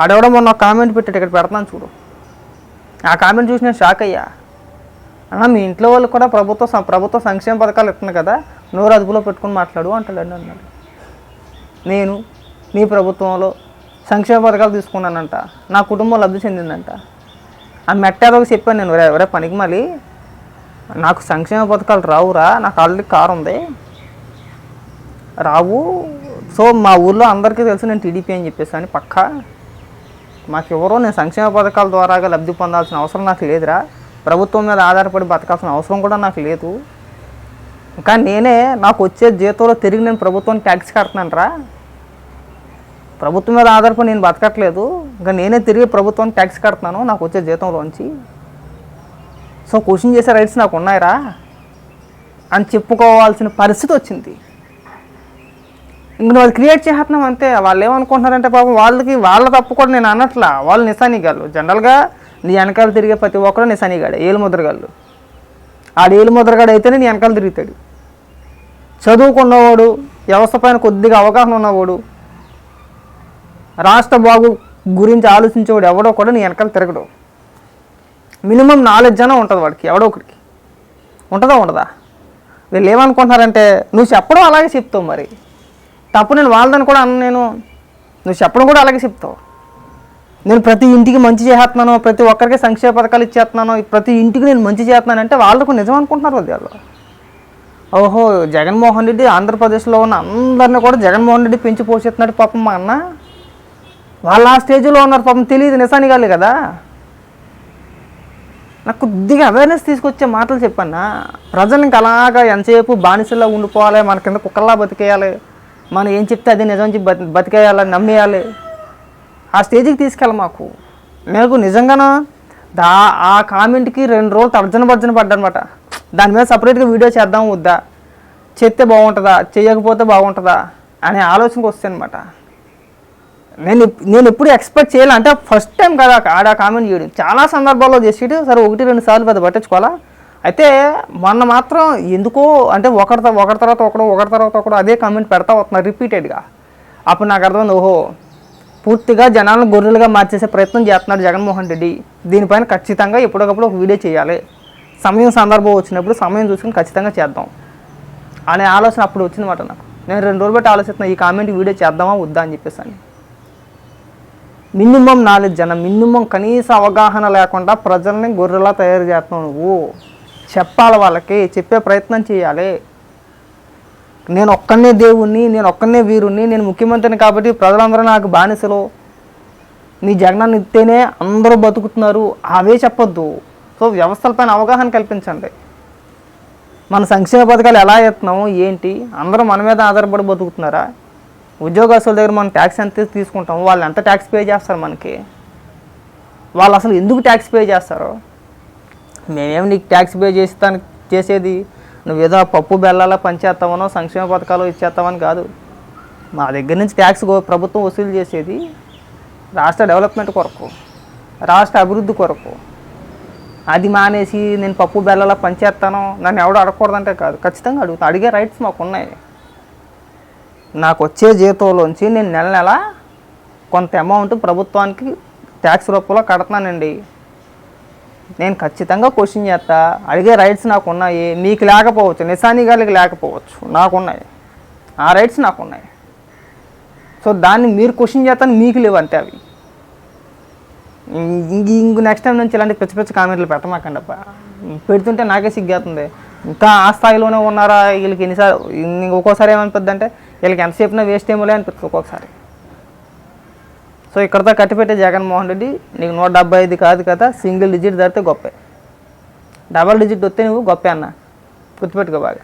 ఆడెవడో మొన్న కామెంట్ పెట్టాడు ఇక్కడ పెడతాను చూడు. ఆ కామెంట్ చూసి నేను షాక్ అయ్యా. అన్న మీ ఇంట్లో వాళ్ళు కూడా ప్రభుత్వ ప్రభుత్వ సంక్షేమ పథకాలు ఇస్తున్నాయి కదా నోరు అదుపులో పెట్టుకుని మాట్లాడు అంటాడు అన్నాడు. నేను మీ ప్రభుత్వంలో సంక్షేమ పథకాలు తీసుకున్నానంట నా కుటుంబం లబ్ధి చెందిందంట. ఆ మెట్టారోకి చెప్పాను నేను ఎవరే పనికి మళ్ళీ. నాకు సంక్షేమ పథకాలు రావురా నాకు ఆల్రెడీ కారు ఉంది. రావు. సో మా ఊర్లో అందరికీ తెలుసు నేను టీడీపీ అని చెప్పేసి అని పక్కా. మాకు ఎవరో నేను సంక్షేమ పథకాల ద్వారాగా లబ్ధి పొందాల్సిన అవసరం నాకు లేదురా. ప్రభుత్వం మీద ఆధారపడి బతకాల్సిన అవసరం కూడా నాకు లేదు. కానీ నేనే నాకు వచ్చే జీతంలో తిరిగి నేను ప్రభుత్వం ట్యాక్స్ కడుతున్నాను రా ప్రభుత్వం మీద ఆధారపడి నేను బతకట్లేదు. ఇంకా నేనే తిరిగి ప్రభుత్వం ట్యాక్స్ కడుతున్నాను నాకు వచ్చే జీతంలోంచి. సో క్వశ్చన్ చేసే రైట్స్ నాకు ఉన్నాయరా. అని చెప్పుకోవాల్సిన పరిస్థితి వచ్చింది. ఇంక నువ్వు అది క్రియేట్ చేస్తున్నాం అంతే. వాళ్ళు ఏమనుకుంటున్నారంటే పాపం వాళ్ళకి వాళ్ళ తప్పు కూడా నేను అనట్లా. వాళ్ళు నిశానిగాళ్ళు జనరల్గా నీ వెనకాల తిరిగే ప్రతి ఒక్కరు నిశానిగాడు ఏలు ముద్రగాళ్ళు. ఆడు ఏలు ముద్రగాడు అయితేనే నీ వెనకాల తిరుగుతాడు. చదువుకున్నవాడు వ్యవస్థ పైన కొద్దిగా అవగాహన ఉన్నవాడు రాష్ట్ర బాగు గురించి ఆలోచించేవాడు ఎవడో కూడా నీ వెనకాల తిరగడు. మినిమం నాలెడ్జ్ అనే ఉంటుంది వాడికి ఎవడో ఒకడికి. ఉంటుందా ఉండదా? వీళ్ళు ఏమనుకుంటున్నారంటే నువ్వు చెప్పడం అలాగే చెప్తావు మరి. తప్పు నేను వాళ్ళదని కూడా అన్న నేను నువ్వు చెప్పడం కూడా అలాగే చెప్తావు. నేను ప్రతి ఇంటికి మంచి చేస్తున్నాను ప్రతి ఒక్కరికి సంక్షేమ పథకాలు ఇచ్చేస్తున్నాను ప్రతి ఇంటికి నేను మంచి చేస్తున్నాను అంటే వాళ్ళకు నిజం అనుకుంటున్నారు వాళ్ళు వాళ్ళు ఓహో జగన్మోహన్ రెడ్డి ఆంధ్రప్రదేశ్లో ఉన్న అందరిని కూడా జగన్మోహన్ రెడ్డి పెంచి పోషిస్తున్నాడు పాపం మా అన్న. వాళ్ళు ఆ స్టేజ్లో ఉన్నారు పాపం తెలియదు నిజానిగాలి కదా. నాకు కొద్దిగా అవేర్నెస్ తీసుకొచ్చే మాటలు చెప్పన్నా. ప్రజలు అలాగా ఎంతసేపు బానిసల్లో ఉండిపోవాలి మన కింద కుక్కల్లా బతికేయాలి మనం ఏం చెప్తే అది నిజం చెప్పి బతి బతికేయాలి నమ్మేయాలి. ఆ స్టేజ్కి తీసుకెళ్ళ మాకు. నాకు నిజంగానా? దా ఆ కామెంట్కి రెండు రోజులు తర్జన భర్జన పడ్డనమాట. దాని మీద సపరేట్గా వీడియో చేద్దాం వద్దా? చేస్తే బాగుంటుందా? చేయకపోతే బాగుంటుందా? అనే ఆలోచనకు వస్తాయి అనమాట నేను నేను ఎప్పుడు ఎక్స్పెక్ట్ చేయాలి. అంటే ఫస్ట్ టైం కదా ఆడ కామెంట్ చేయడం. చాలా సందర్భాల్లో చేసేటి సరే ఒకటి రెండు సార్లు పెద్ద పట్టించుకోవాలా? అయితే మొన్న మాత్రం ఎందుకో అంటే ఒకరి ఒకరి తర్వాత ఒకడు ఒకరి తర్వాత ఒకడు అదే కామెంట్ పెడతా వస్తున్నారు రిపీటెడ్గా అప్పుడు నాకు అర్థమైంది ఓహో పూర్తిగా జనాలను గొర్రెలుగా మార్చేసే ప్రయత్నం చేస్తున్నాడు జగన్మోహన్ రెడ్డి. దీనిపైన ఖచ్చితంగా ఎప్పటికప్పుడు ఒక వీడియో చేయాలి. సమయం సందర్భం వచ్చినప్పుడు సమయం చూసుకుని ఖచ్చితంగా చేద్దాం అనే ఆలోచన అప్పుడు వచ్చిందన్నమాట నాకు. నేను రెండు రోజులు బట్టి ఆలోచిస్తున్నా ఈ కామెంట్ వీడియో చేద్దామా వద్దా అని చెప్పేసి అని. మినిమం నాలెడ్జ్ అన్న మినిమం కనీస అవగాహన లేకుండా ప్రజల్ని గొర్రెలా తయారు చేస్తున్నావు నువ్వు. చెప్పాలి వాళ్ళకి చెప్పే ప్రయత్నం చేయాలి. నేను ఒక్కనే దేవుణ్ణి నేను ఒక్కనే వీరుణ్ణి నేను ముఖ్యమంత్రిని కాబట్టి ప్రజలందరూ నాకు బానిసలు. నీ జగనాన్ని ఇస్తేనే అందరూ బతుకుతున్నారు. అవే చెప్పొద్దు. సో వ్యవస్థలపైన అవగాహన కల్పించండి. మన సంక్షేమ పథకాలు ఎలా ఇస్తున్నాము ఏంటి అందరూ మన మీద ఆధారపడి బతుకుతున్నారా? ఉద్యోగస్తుల దగ్గర మనం ట్యాక్స్ ఎంత తీసుకుంటాము? వాళ్ళు ఎంత ట్యాక్స్ పే చేస్తారు మనకి? వాళ్ళు అసలు ఎందుకు ట్యాక్స్ పే చేస్తారు? నేనేం నీకు ట్యాక్స్ పే చేస్తాను చేసేది? నువ్వు ఏదో పప్పు బెల్లాల పంచేస్తామనో సంక్షేమ పథకాలు ఇచ్చేస్తామని కాదు. మా దగ్గర నుంచి ట్యాక్స్ ప్రభుత్వం వసూలు చేసేది రాష్ట్ర డెవలప్మెంట్ కొరకు రాష్ట్ర అభివృద్ధి కొరకు. అది మానేసి నేను పప్పు బెల్లాల పనిచేస్తాను నన్ను ఎవడు అడగకూడదంటే కాదు. ఖచ్చితంగా అడుగుతా. అడిగే రైట్స్ మాకు ఉన్నాయి నాకు వచ్చే జీతంలోంచి నేను నెల నెల కొంత అమౌంట్ ప్రభుత్వానికి ట్యాక్స్ రూపంలో కడుతున్నానండి. నేను ఖచ్చితంగా క్వశ్చన్ చేస్తా. అడిగే రైట్స్ నాకు ఉన్నాయి మీకు లేకపోవచ్చు. నిశాని గారికి లేకపోవచ్చు. నాకున్నాయి. ఆ రైట్స్ నాకు ఉన్నాయి సో దాన్ని మీరు క్వశ్చన్ చేస్తాను మీకు లేవు అంతే అవి. ఇంక ఇంక నెక్స్ట్ టైం నుంచి ఇలాంటి పిచ్చి పిచ్చి కామెంట్లు పెట్టమాకండి అబ్బా. పెడుతుంటే నాకే సిగ్గేస్తుంది. ఇంకా ఆ స్థాయిలోనే ఉన్నారా? వీళ్ళకి ఎన్నిసార్లు ఇంక ఒక్కోసారి ఏమనిపిద్ది అంటే వీళ్ళకి ఎంత వేస్ట్ ఏమో లే అనిపిస్తుంది ఒక్కొక్కసారి. సో ఇక్కడతో కట్టిపెట్టే జగన్మోహన్ రెడ్డి నీకు నూట డెబ్బై ఐదు కాదు కదా సింగిల్ డిజిట్ దాటితే గొప్పే. డబల్ డిజిట్ వస్తే నువ్వు గొప్పే అన్న. గుర్తుపెట్టుకో బాగా.